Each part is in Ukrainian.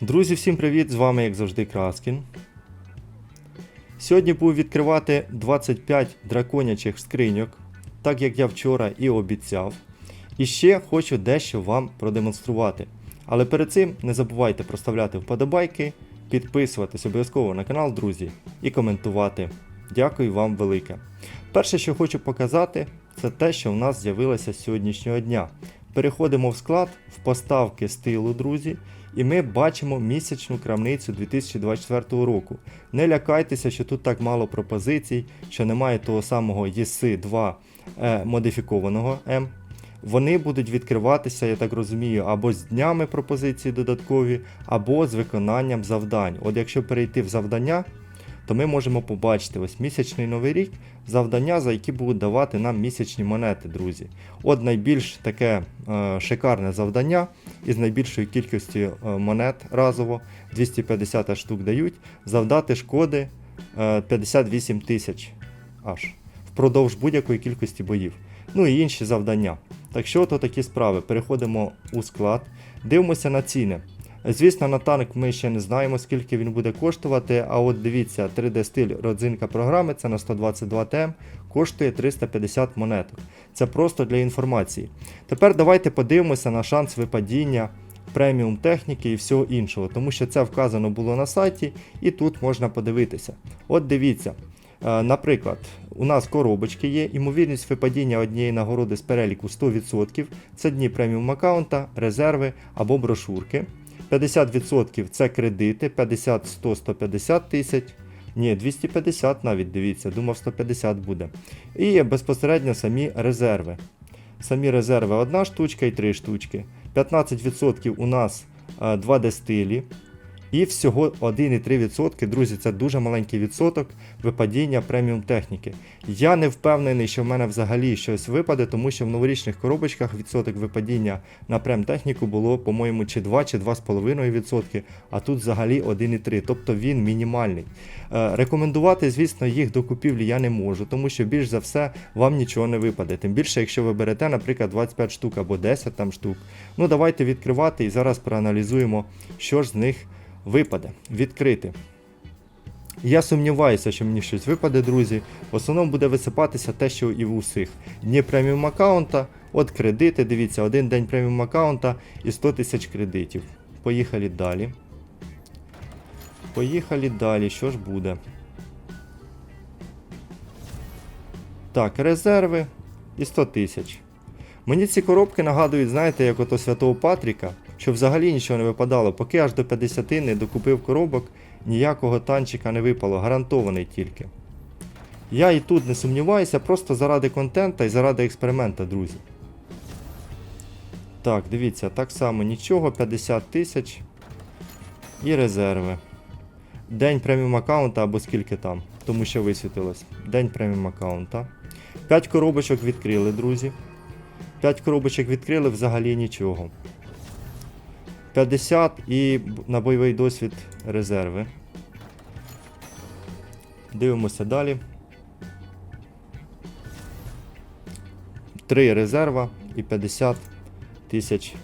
Друзі, всім привіт! З вами, як завжди, Краскін. Сьогодні буду відкривати 25 драконячих скриньок, так як я вчора і обіцяв. І ще хочу дещо вам продемонструвати. Але перед цим не забувайте проставляти вподобайки, підписуватись обов'язково на канал, друзі, і коментувати. Дякую вам велике. Перше, що хочу показати, це те, що в нас з'явилося з сьогоднішнього дня. Переходимо в склад в поставки стилу, друзі, і ми бачимо місячну крамницю 2024 року. Не лякайтеся, що тут так мало пропозицій, що немає того самого єси 2 е, модифікованого М. Вони будуть відкриватися, я так розумію, або з днями пропозиції додаткові, або з виконанням завдань. От якщо перейти в завдання, то ми можемо побачити ось місячний новий рік, завдання, за які будуть давати нам місячні монети, друзі. От найбільш таке е, шикарне завдання із найбільшою кількістю е, монет разово 250 штук дають, завдати шкоди е, 58 тисяч аж впродовж будь-якої кількості боїв. Ну і інші завдання. Так що то такі справи. Переходимо у склад, дивимося на ціни. Звісно, на танк ми ще не знаємо, скільки він буде коштувати. А от дивіться, 3D стиль родзинка програми, це на 122 ТМ, коштує 350 монеток. Це просто для інформації. Тепер давайте подивимося на шанс випадіння преміум техніки і всього іншого, тому що це вказано було на сайті, і тут можна подивитися. От дивіться. Е, Наприклад, у нас коробочки є, ймовірність випадіння однієї нагороди з переліку 100%, це дні преміум аккаунта, резерви або брошурки. 50% це кредити, 50, 100, 150 тисяч. Ні, 250 навіть дивіться, думав 150 буде. І безпосередньо самі резерви. Самі резерви одна штучка і три штучки. 15% у нас два 2D стилі. І всього 1,3%, друзі, це дуже маленький відсоток випадіння преміум техніки. Я не впевнений, що в мене взагалі щось випаде, тому що в новорічних коробочках відсоток випадіння на прем техніку було, по-моєму, чи 2, чи 2,5%, а тут взагалі 1,3%, тобто він мінімальний. Е, Рекомендувати, звісно, їх до купівлі я не можу, тому що більш за все вам нічого не випаде. Тим більше, якщо ви берете, наприклад, 25 штук або 10 там штук. Ну давайте відкривати і зараз проаналізуємо, що ж з них випаде. Відкрити. Я сумніваюся, що мені щось випаде, друзі. В основному буде висипатися те, що і в усіх. Дні преміум аккаунта, от кредити, дивіться, один день преміум аккаунта і 100 тисяч кредитів. Поїхали далі. Поїхали далі, що ж буде? Так, резерви і 100 тисяч. Мені ці коробки нагадують, знаєте, як ото Святого Патріка, що взагалі нічого не випадало, поки аж до 50 не докупив коробок, ніякого танчика не випало, гарантований тільки. Я і тут не сумніваюся, просто заради контента і заради експеримента, друзі. Так, дивіться, так само нічого, 50 тисяч і резерви. День преміум аккаунта або скільки там, тому що висвітилось. День преміум аккаунта. 5 коробочок відкрили, друзі. 5 коробочок відкрили взагалі нічого. 50 і на бойовий досвід резерви. Дивимося далі. 3 резерва і 50 тисяч.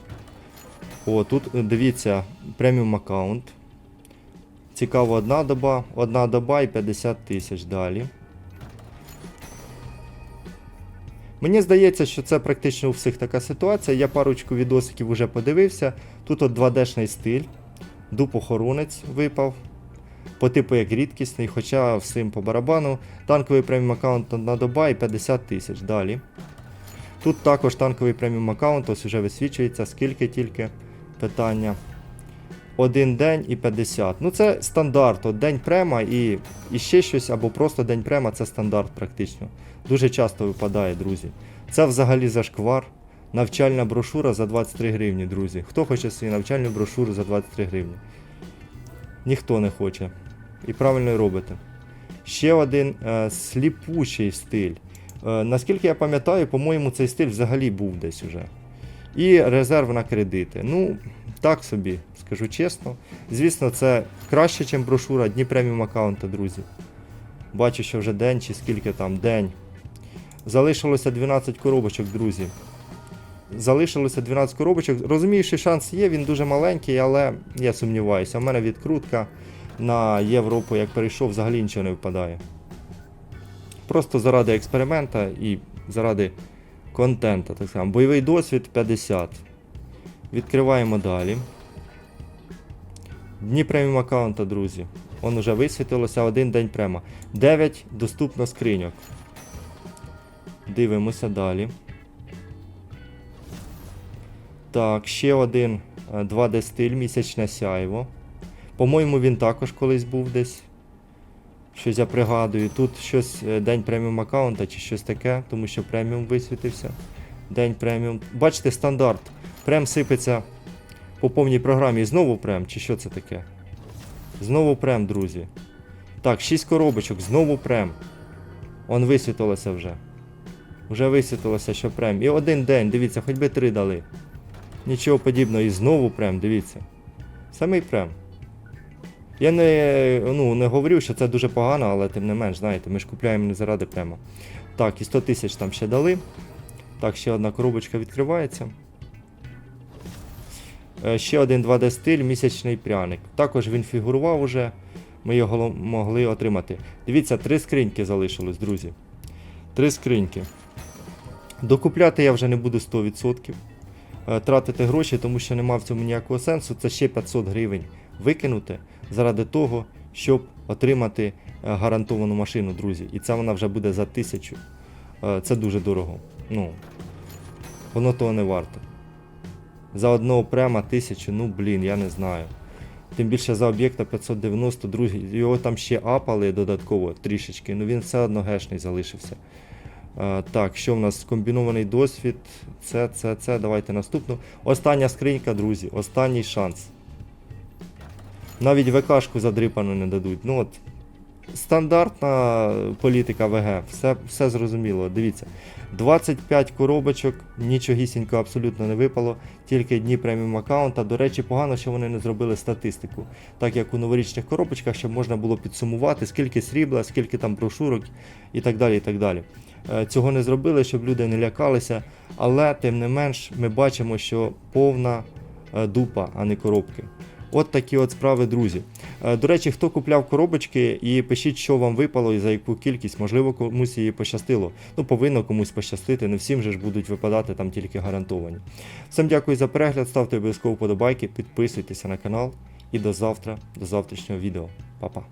О, тут е, дивіться, преміум аккаунт. Цікаво, одна доба, одна доба і 50 тисяч далі. Мені здається, що це практично у всіх така ситуація. Я парочку відосиків вже подивився. Тут от 2D-шний стиль, дуб охоронець випав. По типу як рідкісний, хоча всім по барабану. Танковий преміум аккаунт на доба і 50 тисяч. Далі. Тут також танковий преміум аккаунт, ось вже висвічується, скільки тільки питання. Один день і 50. Ну це стандарт. От день према і, і ще щось, або просто день према це стандарт практично. Дуже часто випадає, друзі. Це взагалі зашквар. Навчальна брошура за 23 гривні, друзі. Хто хоче собі навчальну брошуру за 23 гривні? Ніхто не хоче. І правильно робите. Ще один е, сліпучий стиль. Е, наскільки я пам'ятаю, по-моєму, цей стиль взагалі був десь уже. І резерв на кредити. Ну, так собі, скажу чесно. Звісно, це краще, ніж брошура Дні преміум аккаунта, друзі. Бачу, що вже день чи скільки там, день. Залишилося 12 коробочок, друзі. залишилося 12 коробочок. Розумію, що шанс є, він дуже маленький, але я сумніваюся. У мене відкрутка на Європу, як перейшов, взагалі нічого не випадає. Просто заради експеримента і заради контента, так само. Бойовий досвід 50. Відкриваємо далі. Дні преміум аккаунта, друзі. Он уже висвітилося один день према. 9 доступно скриньок. Дивимося далі. Так, ще один е, 2D стиль, місячне сяйво. По-моєму, він також колись був десь. Щось я пригадую. Тут щось е, день преміум аккаунта чи щось таке, тому що преміум висвітився. День преміум. Бачите, стандарт. Прем сипеться по повній програмі. І знову прем, чи що це таке? Знову прем, друзі. Так, 6 коробочок, знову прем. Он висвітилося вже. Вже висвітилося, що прем. І один день, дивіться, хоч би три дали. Нічого подібного, і знову прем, дивіться. Самий прем. Я не, ну, не говорю, що це дуже погано, але тим не менш, знаєте, ми ж купляємо не заради према. Так, і 100 тисяч там ще дали. Так, ще одна коробочка відкривається. Е, Ще один 2D стиль, місячний пряник. Також він фігурував уже. Ми його могли отримати. Дивіться, три скриньки залишилось, друзі. Три скриньки. Докупляти я вже не буду 100%. Е, Тратити гроші, тому що нема в цьому ніякого сенсу. Це ще 500 гривень викинути заради того, щоб отримати е, гарантовану машину, друзі. І це вона вже буде за тисячу. Е, Це дуже дорого. Ну, воно того не варто. За одного према тисячу, ну блін, я не знаю. Тим більше за об'єкта 590, друзі, його там ще апали додатково трішечки, ну він все одно гешний залишився. Е, так, що в нас? Комбінований досвід. Це, це, це. Давайте наступну. Остання скринька, друзі. Останній шанс. Навіть ВКшку задрипану не дадуть. Ну от. Стандартна політика ВГ, все, все зрозуміло. Дивіться. 25 коробочок, нічогісінько абсолютно не випало, тільки дні преміум аккаунта. До речі, погано, що вони не зробили статистику, так як у новорічних коробочках, щоб можна було підсумувати, скільки срібла, скільки там брошурок і так далі. і так далі. Е, Цього не зробили, щоб люди не лякалися, але тим не менш ми бачимо, що повна е, дупа, а не коробки. От такі от справи, друзі. Е, До речі, хто купляв коробочки і пишіть, що вам випало і за яку кількість, можливо, комусь її пощастило. Ну, повинно комусь пощастити, не всім же ж будуть випадати там тільки гарантовані. Всім дякую за перегляд, ставте обов'язково подобайки, підписуйтеся на канал і до завтра, до завтрашнього відео. Па-па.